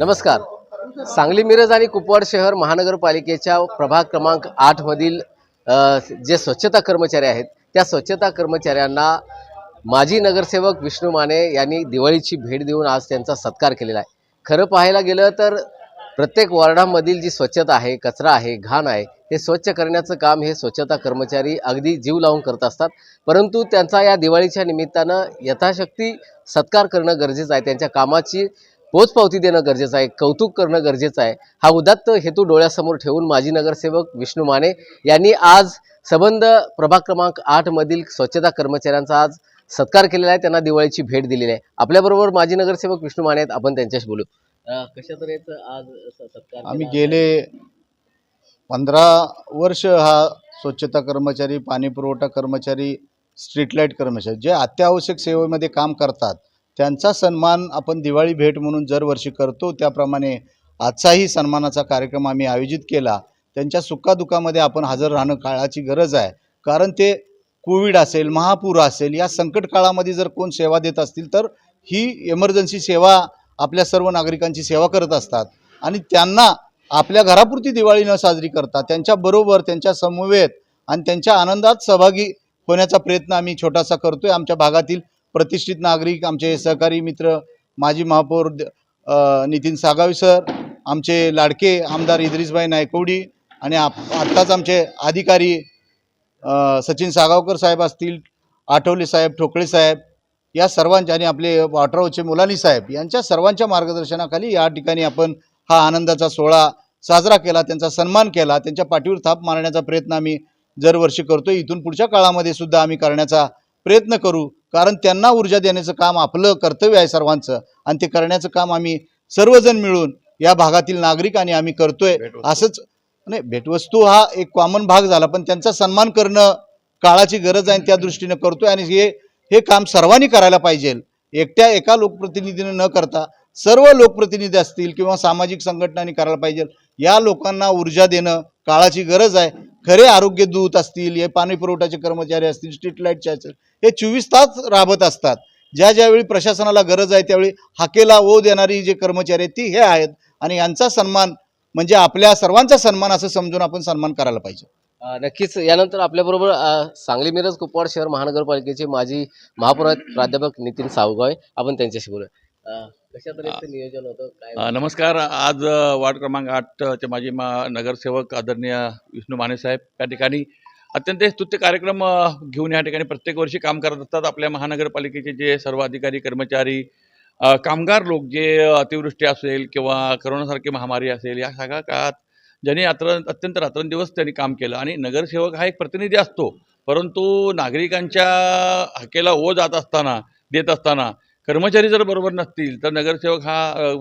नमस्कार. सांगली मिरज आणि कुपवाड शहर महानगरपालिकेच्या प्रभाग क्रमांक आठमधील जे स्वच्छता कर्मचारी आहेत त्या स्वच्छता कर्मचाऱ्यांना माजी नगरसेवक विष्णू माने यांनी दिवाळीची भेट देऊन आज त्यांचा सत्कार केलेला आहे. खरं पाहायला गेलं तर प्रत्येक वॉर्डामधील जी स्वच्छता आहे कचरा आहे घाण आहे हे स्वच्छ करण्याचं काम हे स्वच्छता कर्मचारी अगदी जीव लावून करत असतात. परंतु त्यांचा या दिवाळीच्या निमित्तानं यथाशक्ती सत्कार करणं गरजेचं आहे. त्यांच्या कामाची पोचपावती देणं गरजेचं आहे कौतुक करणं गरजेचं आहे. हा उदात्त हेतू डोळ्यासमोर ठेवून माजी नगरसेवक विष्णू माने यांनी आज संबंध प्रभाग क्रमांक आठमधील स्वच्छता कर्मचाऱ्यांचा आज सत्कार केलेला आहे. त्यांना दिवाळीची भेट दिलेली आहे. आपल्याबरोबर माजी नगरसेवक विष्णू माने आहेत. आपण त्यांच्याशी बोलू. कशा तऱ्हेचं आज सत्कार आम्ही? गेले पंधरा वर्ष हा स्वच्छता कर्मचारी पाणी पुरवठा कर्मचारी स्ट्रीट लाइट कर्मचारी जे अत्यावश्यक सेवेमध्ये काम करतात त्यांचा सन्मान आपण दिवाळी भेट म्हणून दरवर्षी करतो. त्याप्रमाणे आजचाही सन्मानाचा कार्यक्रम आम्ही आयोजित केला. त्यांच्या सुखादुखामध्ये आपण हजर राहणं काळाची गरज आहे. कारण ते कोविड असेल महापूर असेल या संकट काळामध्ये जर कोण सेवा देत असतील तर ही इमर्जन्सी सेवा आपल्या सर्व नागरिकांची सेवा करत असतात. आणि त्यांना आपल्या घरापुरती दिवाळी न साजरी करता त्यांच्याबरोबर त्यांच्या समवेत आणि त्यांच्या आनंदात सहभागी होण्याचा प्रयत्न आम्ही छोटासा करतोय. आमच्या भागातील प्रतिष्ठित नागरिक आमचे सहकारी मित्र माजी महापौर नितीन सागावी सर आमचे लाडके आमदार इद्रिसबाई नायकवडी आणि आप आत्ताच आमचे अधिकारी सचिन सागावकर साहेब असतील आठवले साहेब ठोकळे साहेब या सर्वांच्या आणि आपले वाटरावचे मुलानी साहेब यांच्या सर्वांच्या मार्गदर्शनाखाली या ठिकाणी आपण हा आनंदाचा सोहळा साजरा केला त्यांचा सन्मान केला त्यांच्या पाठीवर थाप मारण्याचा प्रयत्न आम्ही दरवर्षी करतो इथून पुढच्या काळामध्ये सुद्धा आम्ही करण्याचा प्रयत्न करू. कारण त्यांना ऊर्जा देण्याचं काम आपलं कर्तव्य आहे सर्वांचं. आणि ते करण्याचं काम आम्ही सर्वजण मिळून या भागातील नागरिक आणि आम्ही करतोय असंच नाही भेटवस्तू हा एक कॉमन भाग झाला पण त्यांचा सन्मान करणं काळाची गरज आहे आणि त्या दृष्टीनं करतोय. आणि हे हे काम सर्वांनी करायला पाहिजे. एकट्या एका लोकप्रतिनिधीनं न करता सर्व लोकप्रतिनिधी असतील किंवा सामाजिक संघटनांनी करायला पाहिजे. या लोकांना ऊर्जा देणं काळाची गरज आहे. खरे आरोग्य दूत असतील हे पाणी पुरवठ्याचे कर्मचारी असतील स्ट्रीट लाईटचे असतील हे चोवीस तास राबत असतात. ज्या ज्यावेळी प्रशासनाला गरज आहे त्यावेळी हाकेला ओ देणारी जे कर्मचारी आहेत ती हे आहेत. आणि यांचा सन्मान म्हणजे आपल्या सर्वांचा सन्मान असं समजून आपण सन्मान करायला पाहिजे. नक्कीच. यानंतर आपल्याबरोबर सांगली मिरज कुपवाड शहर महानगरपालिकेचे माजी महापौर प्राध्यापक नितीन सावगावे आपण त्यांच्याशी बोलूया. नियोजन होतं काय अ, नमस्कार. आज वार्ड क्रमांक आठचे माजी मा नगरसेवक आदरणीय विष्णू मानेसाहेब या ठिकाणी अत्यंत स्तुत्य कार्यक्रम घेऊन या ठिकाणी प्रत्येक वर्षी काम करत असतात. आपल्या महानगरपालिकेचे जे सर्व अधिकारी कर्मचारी कामगार लोक जे अतिवृष्टी असेल किंवा करोनासारखी महामारी असेल या सगळ्या काळात ज्यांनी अत्र अत्यंत रात्रंदिवस त्यांनी काम केलं. आणि नगरसेवक हा एक प्रतिनिधी असतो. परंतु नागरिकांच्या हाकेला ओ जात असताना देत असताना कर्मचारी जर बरोबर नसतील तर नगरसेवक हा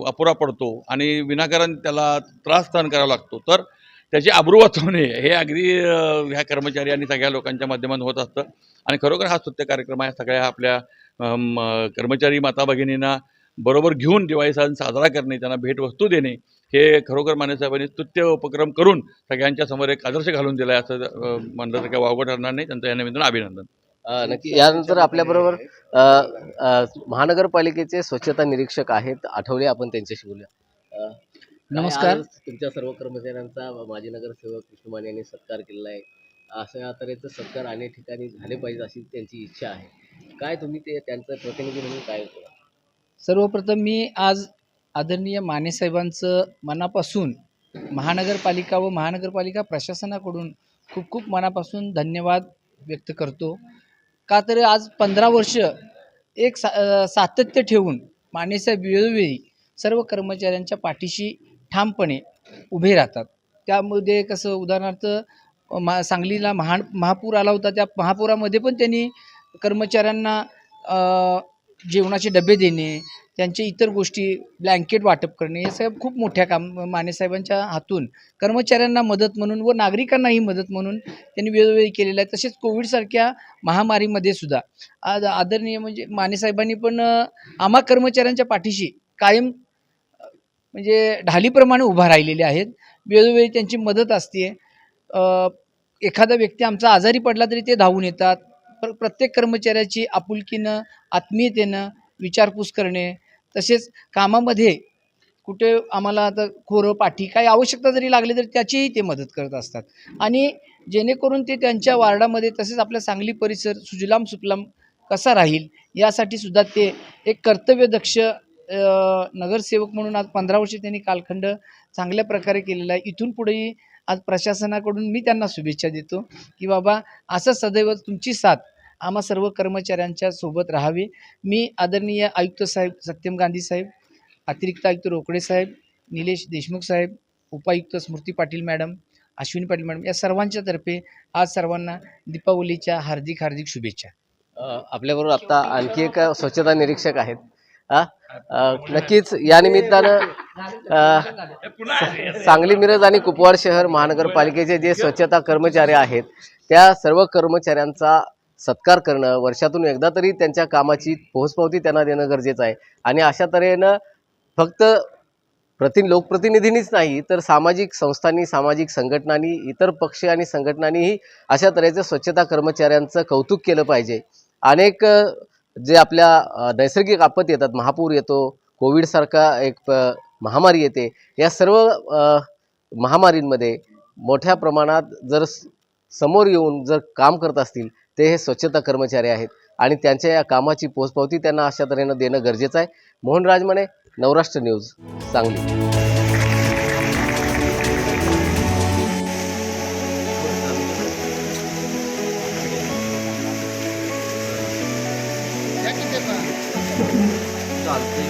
अपुरा पडतो आणि विनाकारण त्याला त्रास सहन करावा लागतो. तर त्याची आब्रू वाचवणे हे अगदी ह्या कर्मचारी आणि सगळ्या लोकांच्या माध्यमातून होत असतं. आणि खरोखर हा स्तुत्य कार्यक्रम आहे. सगळ्या आपल्या कर्मचारी माता भगिनींना बरोबर घेऊन दिवाळी सण साजरा करणे त्यांना भेटवस्तू देणे हे खरोखर मानेसाहेबांनी स्तुत्य उपक्रम करून सगळ्यांच्या समोर एक आदर्श घालून दिला आहे असं म्हणलं तर काही वावगं ठरणार नाही. त्यांचं या निमित्तानं अभिनंदन. नक्की. यानंतर आपल्याबरोबर महानगरपालिकेचे स्वच्छता निरीक्षक आहेत. आठवले आपण त्यांच्याशी बोलूया. नमस्कार. तुमच्या सर्व कर्मचाऱ्यांचा माजी नगरसेवक विष्णू माने यांनी सत्कार केलेला आहे. अशा तऱ्हेचं सत्कार अनेक ठिकाणी झाले पाहिजे अशी त्यांची इच्छा आहे. काय तुम्ही ते त्यांचं प्रतिनिधी म्हणून काय केलं सर्वप्रथम मी आज आदरणीय मानेसाहेबांचं मनापासून महानगरपालिका व महानगरपालिका प्रशासनाकडून खूप खूप मनापासून धन्यवाद व्यक्त करतो. का तर आज पंधरा वर्ष एक सा सातत्य ठेवून मानेसाहेब वेळोवेळी सर्व कर्मचाऱ्यांच्या पाठीशी ठामपणे उभे राहतात. त्यामध्ये कसं उदाहरणार्थ मा सांगलीला महा महापूर आला होता. त्या महापुरामध्ये पण त्यांनी कर्मचाऱ्यांना जेवणाचे डबे देणे त्यांचे इतर गोष्टी ब्लँकेट वाटप करणे या सगळ्या खूप मोठ्या काम मानेसाहेबांच्या हातून कर्मचाऱ्यांना मदत म्हणून व नागरिकांनाही मदत म्हणून त्यांनी वेळोवेळी केलेलं आहे. तसेच कोविडसारख्या महामारीमध्ये सुद्धा आज आदरणीय म्हणजे मानेसाहेबांनी पण आम्हा कर्मचाऱ्यांच्या पाठीशी कायम म्हणजे ढालीप्रमाणे उभा राहिलेले आहेत. वेळोवेळी त्यांची मदत असते. एखादा व्यक्ती आमचा आजारी पडला तरी ते धावून येतात. प्र प्रत्येक कर्मचाऱ्याची आपुलकीनं आत्मीयतेनं विचारपूस करणे तसेच कामामध्ये कुठे आम्हाला आता खोरं पाठी काही आवश्यकता जरी लागली तरी त्याचीही ते मदत करत असतात. आणि जेणेकरून ते त्यांच्या वार्डामध्ये तसेच आपल्या सांगली परिसर सुजलाम सुफलाम कसा राहील यासाठी सुद्धा ते एक कर्तव्यदक्ष नगरसेवक म्हणून आज पंधरा वर्षे त्यांनी कालखंड चांगल्या प्रकारे केलेला आहे. इथून पुढेही आज प्रशासनाकडून मी त्यांना शुभेच्छा देतो की बाबा असं सदैव तुमची साथ आम्हा सर्व कर्मचाऱ्यांच्या सोबत राहावी. मी आदरणीय आयुक्त साहेब सत्यम गांधी साहेब अतिरिक्त आयुक्त रोकडे साहेब निलेश देशमुख साहेब उपायुक्त स्मृती पाटील मॅडम अश्विनी पाटील मॅडम या सर्वांच्या तर्फे आज सर्वांना दीपावलीच्या हार्दिक हार्दिक शुभेच्छा. आपल्याबरोबर आता आणखी एक स्वच्छता निरीक्षक आहेत. हा? नक्कीच या निमित्तानं सांगली मिरज आणि कुपवाड शहर महानगरपालिकेचे जे स्वच्छता कर्मचारी आहेत त्या सर्व कर्मचाऱ्यांचा सत्कार करणं वर्षातून एकदा तरी त्यांच्या कामाची पोहोचपावती त्यांना देणं गरजेचं आहे. आणि अशा तऱ्हेनं फक्त प्रति लोकप्रतिनिधींनीच नाही तर सामाजिक संस्थांनी सामाजिक संघटनांनी इतर पक्ष आणि संघटनांनीही अशा तऱ्हेचं स्वच्छता कर्मचाऱ्यांचं कौतुक केलं पाहिजे. अनेक जे आपल्या नैसर्गिक आपत्ती येतात महापूर येतो कोविडसारखा एक महामारी येते या सर्व महामारींमध्ये मोठ्या प्रमाणात जर समोर येऊन जर काम करत असतील ते हे स्वच्छता कर्मचारी आहेत आणि त्यांच्या या कामाची पोचपावती त्यांना अशा तऱ्हेनं देणं गरजेचं आहे. मोहन राजमाने नवराष्ट्र न्यूज सांगली. चालते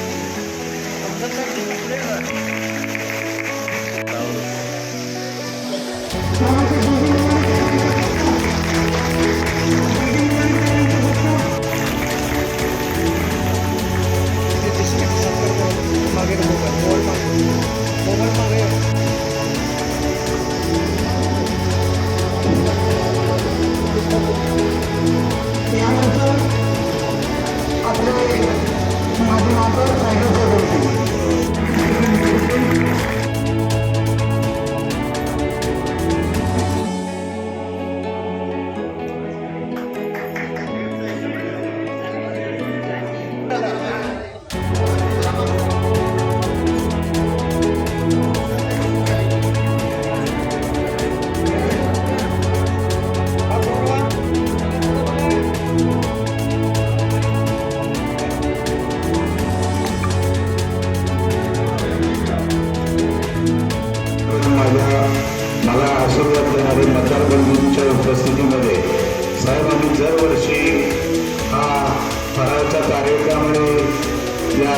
कार्यक्रमाने या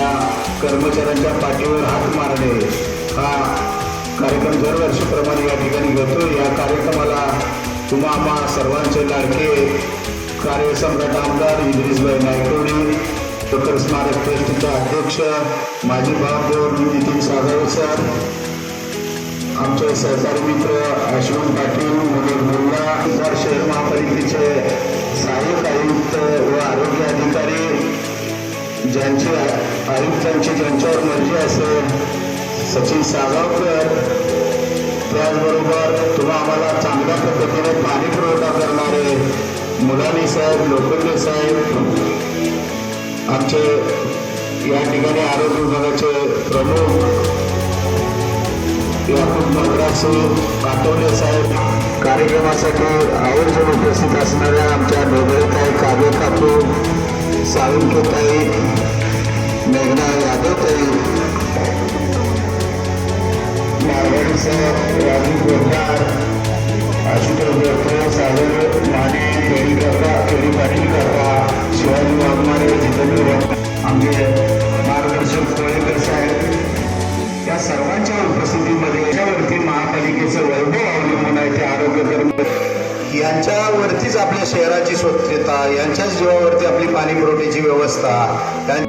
कर्मचाऱ्यांच्या पाठीवर हात मारणे हा कार्यक्रम दरवर्षीप्रमाणे या ठिकाणी घेतो या कार्यक्रमाला तुम्हा आम्हा सर्वांचे लाडके कार्यसम्राट आमदार इद्रिसभाई नायकोडी डॉक्टर स्मारक ट्रस्टचे अध्यक्ष माजी महापौर नितीन सागर सर आमचे सहकारी मित्र अश्विन पाटील मनोज मुल्ला शहर महापालिकेचे सहाय्यक आयुक्त व आरोग्य अधिकारी ज्यांचे आयुक्तांची ज्यांच्यावर मर्जी असेल सचिन सागावकर त्याचबरोबर तुम्हा आम्हाला चांगल्या पद्धतीने पाणी पुरवठा करणारे मुलानी साहेब लोखंडे साहेब आमचे या ठिकाणी आरोग्य विभागाचे प्रमुख याकूब मद्रासी काटोले साहेब. कार्यक्रमासाठी आयोजन उपस्थित असणाऱ्या आमच्या डोबळेताई काव्य काकू साळुंकेताई मेघना साहेब राजू आशुतोष सागर माने केळी केळी पाटील शिवाजी वाघमारे जितेंद्र आमचे मार्गदर्शक कोळेकर साहेब या सर्वांच्या उपस्थितीमध्ये याच्यावरती महापालिकेचं वैभव अवलंबून आहे ते आरोग्य यांच्यावरतीच आपल्या शहराची स्वच्छता यांच्याच जीवावरती आपली पाणी पुरवठ्याची व्यवस्था त्यां-